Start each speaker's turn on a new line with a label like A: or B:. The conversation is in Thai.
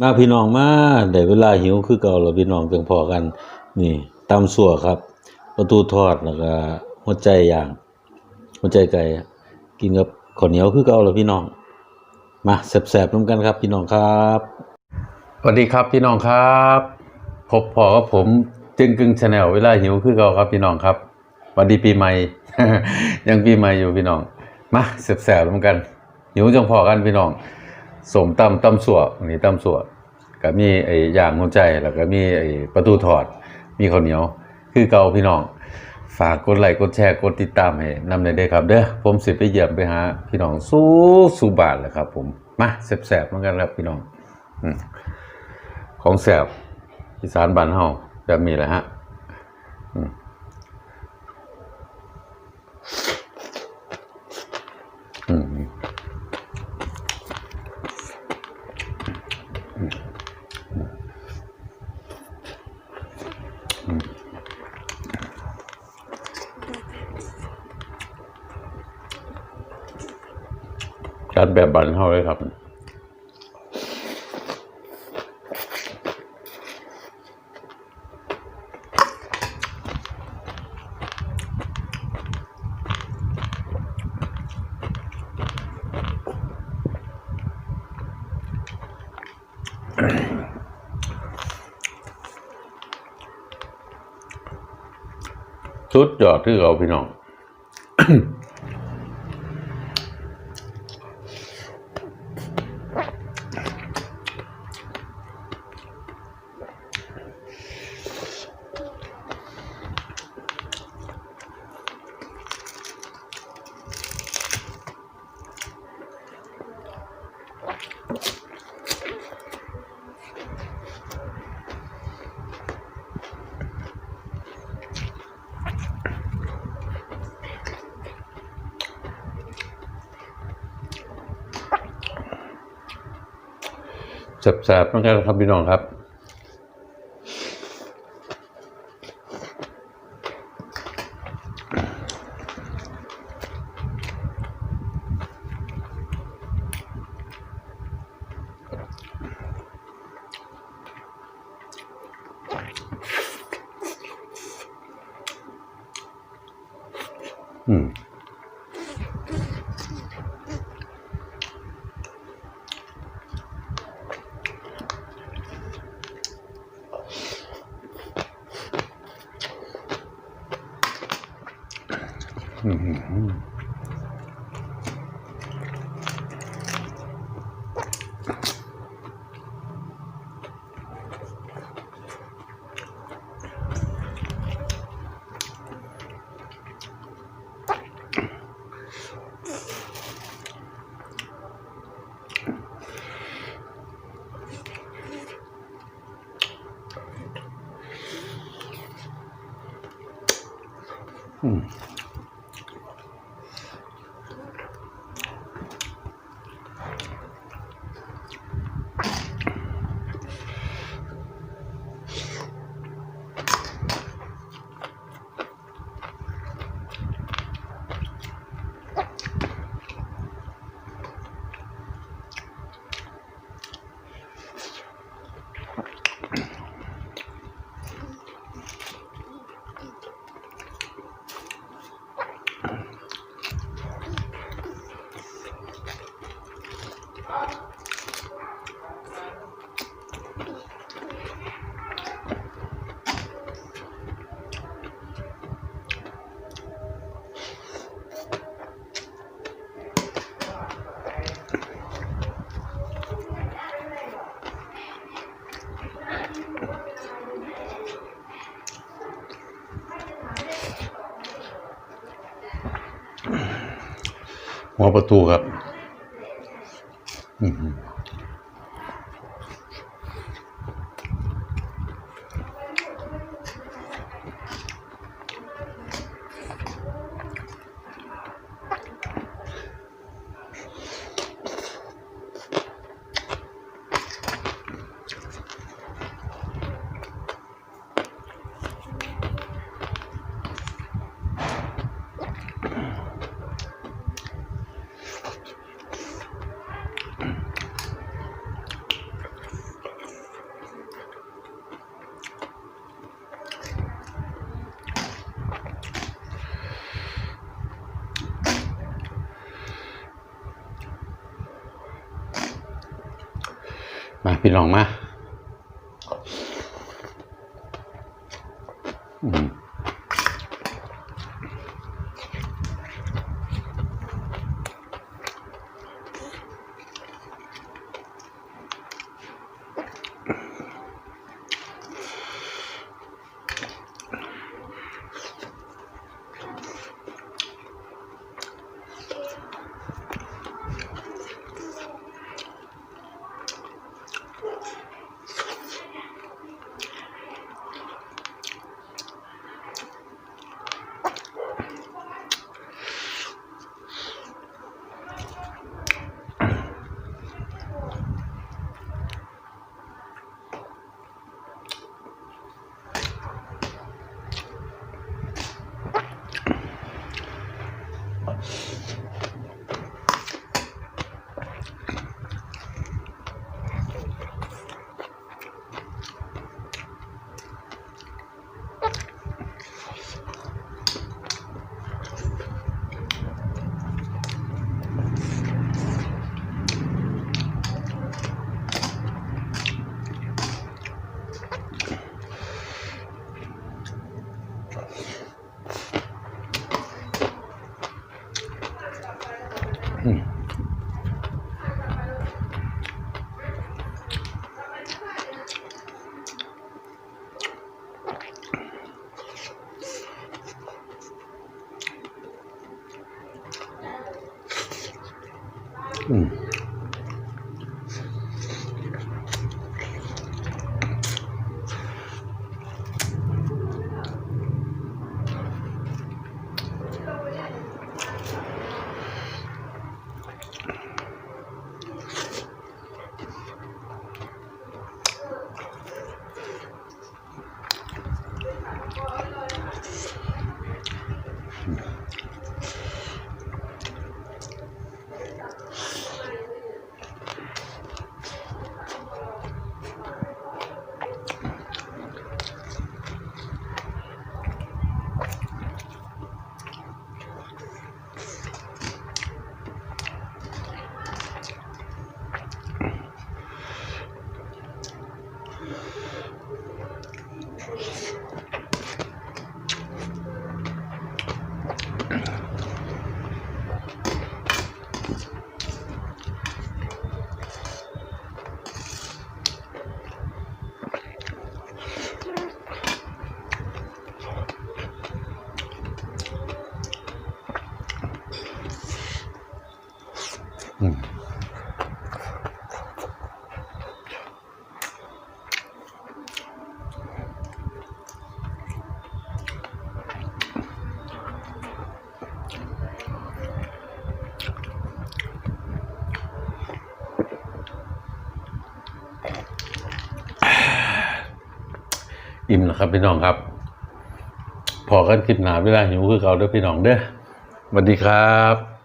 A: มาพี่น้องมาได้เวลาหิวคือเก่าแล้วพี่น้องจังพอกัน นี่ตำสั่วครับ ประตูทอดแล้วก็หัวใจอย่าง หัวใจไก่กินกับข้าวเหนียวคือเก่าแล้วพี่น้อง มาแซ่บๆนํกันครับพี่น้องครับสวัสดีครับพี่น้องครับพบพอกับผมจึงกึ่งชาแนลเวลาหิวคือเก่าครับพี่น้องครับสวัสดีปีใหม่ ยังปีใหม่อยู่พี่น้องมาแซ่บๆนํกันหิวจังพอกันพี่น้อง สมตำตำสัวนนี้ตำสัวก็มีไอ้ย่างหัวใจแล้วก็มีไอ้ประตูถอด มีข้าวเหนียว คือเก่าพี่น้อง ฝากกดไลค์กดแชร์กดติดตามให้นำในเด้ครับ เด้อผมสิไปเยี่ยมไปหาพี่น้องสู้สู่บ้านแหละครับ ผมมาแซ่บๆเหมือนกันครับพี่น้องของแซ่บอีสานบ้านเฮาแบบนี้แหละฮะ การแบบบันเท่าเลยครับชุดยอดที่เราพี่น้อง แสบๆต้องการครับพี่น้องครับอื ม หัวประตูครับ อืม มาพี่น้องมาอืม อื อิ่มแล้วครับพี่น้องครับ พอกันคลิปหนาเวลาหิวคือเขาเด้อพี่น้องเด้อสวัสดีครับ